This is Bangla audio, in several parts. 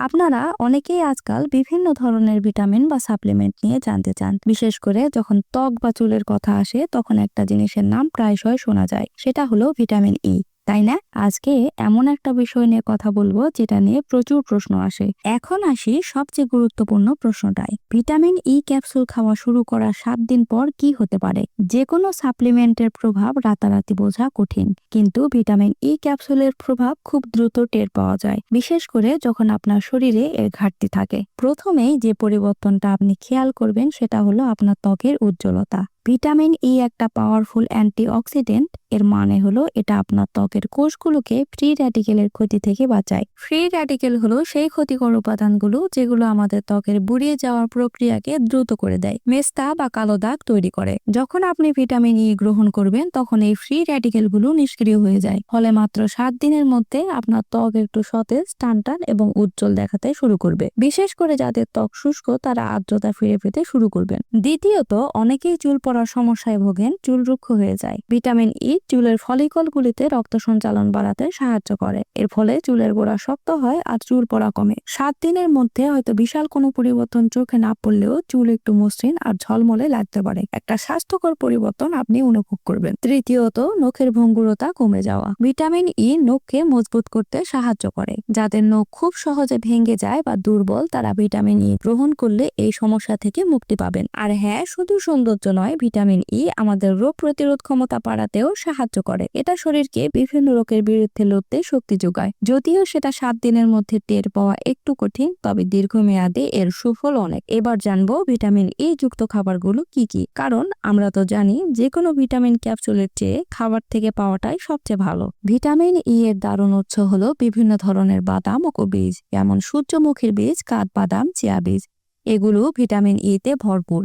আপনারা অনেকেই আজকাল বিভিন্ন ধরনের ভিটামিন বা সাপ্লিমেন্ট নিয়ে জানতে চান। বিশেষ করে যখন ত্বক বা চুলের কথা আসে, তখন একটা জিনিসের নাম প্রায়শই শোনা যায়। সেটা হলো ভিটামিন ই তাই না? আজকে এমন একটা বিষয় নিয়ে কথা বলব যেটা নিয়ে প্রচুর প্রশ্ন আসে। এখন আসি সবচেয়ে গুরুত্বপূর্ণ প্রশ্নটাই ভিটামিন ই ক্যাপসুল খাওয়া শুরু করার সাত দিন পর কি হতে পারে? যে কোনো সাপ্লিমেন্টের প্রভাব রাতারাতি বোঝা কঠিন, কিন্তু ভিটামিন ই ক্যাপসুলের প্রভাব খুব দ্রুত টের পাওয়া যায়, বিশেষ করে যখন আপনার শরীরে এর ঘাটতি থাকে। প্রথমেই যে পরিবর্তনটা আপনি খেয়াল করবেন সেটা হলো আপনার ত্বকের উজ্জ্বলতা। ভিটামিন ই একটা পাওয়ারফুল অ্যান্টিঅক্সিডেন্ট এর মানে হলো এটা আপনার ত্বকের কোষগুলোকে ফ্রি র্যাডিকেলের ক্ষতি থেকে বাঁচায়। ফ্রি র্যাডিকেল হলো সেই ক্ষতিকর উপাদানগুলো যেগুলো আমাদের ত্বকের বুড়িয়ে যাওয়ার প্রক্রিয়াকে দ্রুত করে দেয়, মেস্তা বা কালো দাগ তৈরি করে। যখন আপনি ভিটামিন ই গ্রহণ করবেন, তখন এই ফ্রি র্যাডিকেলগুলো নিষ্ক্রিয় হয়ে যায়। ফলে মাত্র সাত দিনের মধ্যে আপনার ত্বক একটু সতেজ টান টান এবং উজ্জ্বল দেখাতে শুরু করবে। বিশেষ করে যাদের ত্বক শুষ্ক, তারা আর্দ্রতা ফিরে পেতে শুরু করবেন। দ্বিতীয়ত, অনেকেই চুল পড়ার সমস্যায় ভোগেন, চুল রুক্ষ হয়ে যায়। ভিটামিন ই চুলের ফলিকলগুলিতে রক্ত সঞ্চালন বাড়াতে সাহায্য করে। এর ফলে চুলের গোড়া শক্ত হয় আর চুল পড়া কমে। সাত দিনের মধ্যে হয়তো বিশাল কোনো পরিবর্তন চোখে না পড়লেও চুল একটু মসৃণ আর ঝলমলে লাগতে পারে। একটা স্বাস্থ্যকর পরিবর্তন আপনি অনুভব করবেন। তৃতীয়ত, নখের ভঙ্গুরতা কমে যাওয়া। ভিটামিন ই নখকে মজবুত করতে সাহায্য করে। যাদের নখ খুব সহজে ভেঙে যায় বা দুর্বল, তারা ভিটামিন ই গ্রহণ করলে এই সমস্যা থেকে মুক্তি পাবেন। আর হ্যাঁ শুধু সৌন্দর্য নয় ভিটামিন ই আমাদের রোগ প্রতিরোধ ক্ষমতা বাড়াতেও সাহায্য করে। এটা শরীরকে বিভিন্ন রোগের বিরুদ্ধে লড়তে শক্তি যোগায়। যদিও সেটা সাত দিনের মধ্যে টের পাওয়া একটু কঠিন, তবে দীর্ঘমেয়াদে এর সুফল অনেক। এবার জানব ভিটামিন ই যুক্ত খাবারগুলো কি কি? কারণ আমরা তো জানি যে কোনো ভিটামিন ক্যাপসুলের চেয়ে খাবার থেকে পাওয়াটাই সবচেয়ে ভালো। ভিটামিন ই এর দারুণ উৎস হলো বিভিন্ন ধরনের বাদাম ও বীজ, যেমন সূর্যমুখীর বীজ, কাঠবাদাম, চিয়া বীজ। এগুলো ভিটামিন ই তে ভরপুর।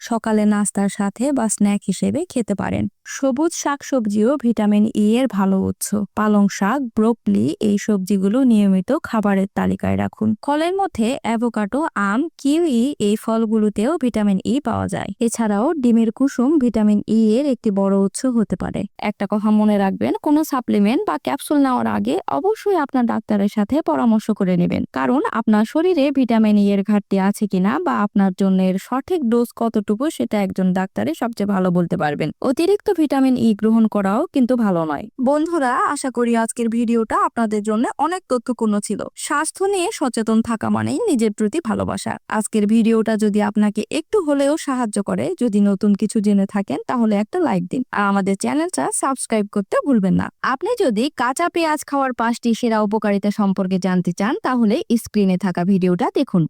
সকালে নাস্তার সাথে বা স্ন্যাক হিসেবে খেতে পারেন। সবুজ শাকসবজিও ভিটামিন ই এর ভালো উৎস। পালং শাক, ব্রোকলি এই সবজিগুলো নিয়মিত খাবারের তালিকায় রাখুন। ফলের মধ্যে অ্যাভোকাডো, আম, কিউই এই ফলগুলোতেও ভিটামিন ই পাওয়া যায়। এছাড়াও ডিমের কুসুম ভিটামিন ই এর একটি বড় উৎস হতে পারে। একটা কথা মনে রাখবেন, কোনো সাপ্লিমেন্ট বা ক্যাপসুল নেওয়ার আগে অবশ্যই আপনার ডাক্তারের সাথে পরামর্শ করে নেবেন। কারণ আপনার শরীরে ভিটামিন ই এর ঘাটতি আছে কিনা বা আপনার জন্য সঠিক ডোজ কতটুকু সেটা একজন ডাক্তারই সবচেয়ে ভালো বলতে পারবেন। অতিরিক্ত ভিটামিন ই গ্রহণ করাও কিন্তু ভালো নয়। বন্ধুরা, আশা করি আজকের ভিডিওটা আপনাদের জন্য অনেক তথ্যপূর্ণ ছিল। স্বাস্থ্য নিয়ে সচেতন থাকা মানেই নিজের প্রতি ভালোবাসা। আজকের ভিডিওটা যদি আপনাকে একটু হলেও সাহায্য করে, যদি নতুন কিছু জেনে থাকেন, তাহলে একটা লাইক দিন। আর আমাদের চ্যানেলটা সাবস্ক্রাইব করতে ভুলবেন না। আপনি যদি কাঁচা পেঁয়াজ খাওয়ার পাঁচটি সেরা উপকারিতা সম্পর্কে জানতে চান, তাহলে স্ক্রিনে থাকা ভিডিওটা দেখুন।